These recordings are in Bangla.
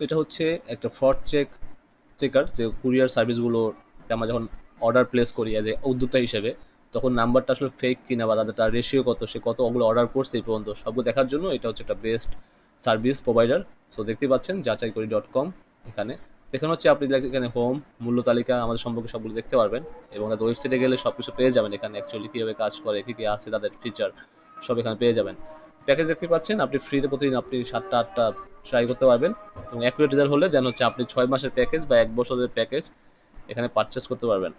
এটা হচ্ছে একটা ফ্রড চেক চেকার যে কুরিয়ার সার্ভিসগুলো আমরা যখন অর্ডার প্লেস করি অ্যাজ এ উদ্যোক্তা হিসেবে, তখন নাম্বারটা আসলে ফেক কিনা বা তাদের তার রেশিও কত, সে কত ওগুলো অর্ডার করছে এই পর্যন্ত সবগুলো দেখার জন্য এটা হচ্ছে একটা বেস্ট সার্ভিস প্রোভাইডার সো দেখতে পাচ্ছেন যাচাই করি ডট কম এখানে। এখানে হচ্ছে আপনি এখানে হোম মূল্য তালিকা, আমাদের সম্পর্কে সবগুলো দেখতে পারবেন। এবং তাদের ওয়েবসাইটে গেলে সব কিছু পেয়ে যাবেন এখানে অ্যাকচুয়ালি কীভাবে কাজ করে, কী কী আছে তাদের ফিচার সব এখানে পেয়ে যাবেন। প্যাকেজ দেখতে পাচ্ছেন, আপনি ফ্রিতে প্রতিদিন আপনি সাতটা, আটটা ট্রাই করতে পারবেন। এবং অ্যাকুরেট রেজাল্ট হলে দেন হচ্ছে আপনি ছয় মাসের প্যাকেজ বা এক বছরের প্যাকেজ এখানে পারচেস করতে পারবেন।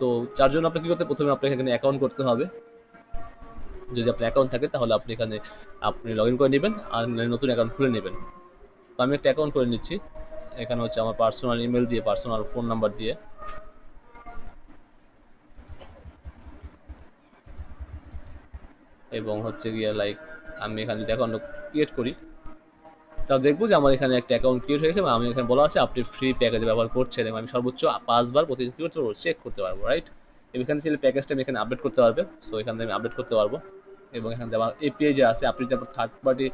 তো যার জন্য আপনাকে কী করতে প্রথমে আপনাকে এখানে অ্যাকাউন্ট করতে হবে। যদি আপনার অ্যাকাউন্ট থাকে তাহলে আপনি এখানে আপনি লগ ইন করে নেবেন আর নতুন অ্যাকাউন্ট খুলে নেবেন। তো আমি একটা অ্যাকাউন্ট করে নিচ্ছি। এখানে হচ্ছে আমার পার্সোনাল ইমেল দিয়ে পার্সোনাল ফোন নাম্বার দিয়ে। এবং হচ্ছে গিয়ে লাইক আমি এখানে যদি অ্যাকাউন্ট ক্রিয়েট করি তা দেখব যে আমার এখানে একটা অ্যাকাউন্ট ক্রিয়েট হয়েছে এবং আমি এখানে বলা আছে আপনি ফ্রি প্যাকেজ ব্যবহার করছেন এবং আমি সর্বোচ্চ পাঁচবার প্রতিদিন কী করতে পারব? চেক করতে পারব রাইট এখানে ছিল প্যাকেজটা আমি এখানে আপডেট করতে পারবে। সো এখান আমি আপডেট করতে পারব। এবং এখানে আমার এপিআই যে আছে, আপনি আপনার থার্ড পার্টি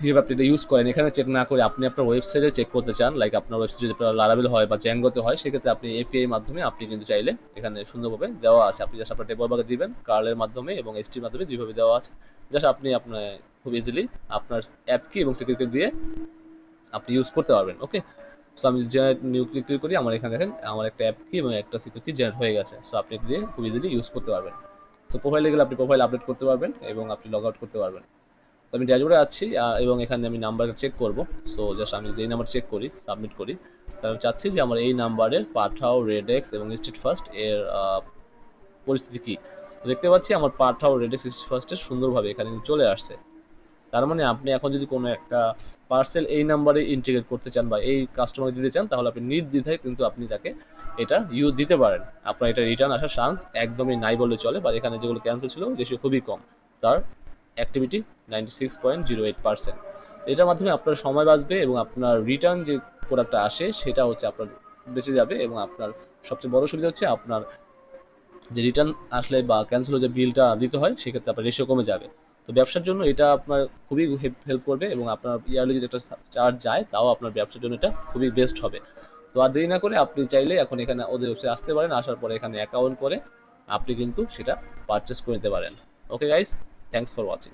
হিসেবে আপনি এটা ইউজ করেন, এখানে চেক না করে আপনি আপনার ওয়েবসাইটে চেক করতে চান লাইক আপনার ওয়েবসাইট যদি লারাবেল হয় বা জ্যাঙ্গোতে হয়, সেক্ষেত্রে আপনি এপিআই মাধ্যমে আপনি কিন্তু চাইলে এখানে সুন্দরভাবে দেওয়া আছে। আপনি জাস্ট আপনার টেবল বাগে দিবেন কার্লের মাধ্যমে এবং এসটির মাধ্যমে দুইভাবে দেওয়া আছে। জাস্ট আপনি আপনার খুব ইজিলি আপনার অ্যাপ কি এবং সিকিউরিটি দিয়ে আপনি ইউজ করতে পারবেন ওকে সো আমি জেনারেট নিউ ক্লিক করি, আমার এখানে দেখেন, আমার একটা অ্যাপ কি এবং একটা সিকিউরিটি জেনারেট হয়ে গেছে। সো আপনি দিয়ে খুব ইজিলি ইউজ করতে পারবেন। তো প্রোফাইলে গেলে আপনি প্রোফাইল আপডেট করতে পারবেন এবং আপনি লগ আউট করতে পারবেন। তো, আমি ড্যাশবোর্ডে আছি এবং এখানে আমি নাম্বারটা চেক করব। সো জাস্ট আমি যদি এই নাম্বার চেক করি সাবমিট করি, তাহলে আমি চাচ্ছি যে আমার এই নাম্বারের পাঠাও রেডেক্স এবং স্টেট ফার্স্ট এর পরিস্থিতি কী? দেখতে পাচ্ছি আমার পাঠাও রেডেক্স স্টেট ফার্স্টের সুন্দরভাবে এখানে চলে আসছে। তার মানে আপনি এখন যদি কোনো একটা পার্সেল এই নাম্বারে ইন্টিগ্রেট করতে চান বা এই কাস্টমারকে দিতে চান, তাহলে আপনি নির্দ্বিধায় কিন্তু আপনি তাকে এটা ইউ দিতে পারেন। আপনার এটা রিটার্ন আসার চান্স একদমই নাই বলে চলে বা এখানে যেগুলো ক্যান্সেল ছিল রেশিও খুবই কম। তার activity ninety six point zero eight percent এটার মাধ্যমে আপনার সময় বাঁচবে এবং আপনার রিটার্ন যে প্রোডাক্টটা আসে, সেটা হচ্ছে আপনার বেঁচে যাবে এবং আপনার সবচেয়ে বড় সুবিধা হচ্ছে আপনার যে রিটার্ন আসলে বা ক্যান্সেল হয়ে যে বিলটা দিতে হয়, সেক্ষেত্রে আপনার রেশিও কমে যাবে। তো ব্যবসার জন্য এটা আপনার খুবই হেল্প করবে এবং আপনার ইয়ারলি যদি একটা চার্জ যায়, তাও আপনার ব্যবসার জন্য এটা খুবই বেস্ট হবে। তো আর দেরি না করে আপনি চাইলে এখন এখানে ওদের ওয়েবসাইট আসতে পারেন, আসার পরে এখানে অ্যাকাউন্ট করে আপনি কিন্তু সেটা পারচেস করে নিতে পারেন। Okay guys thanks for watching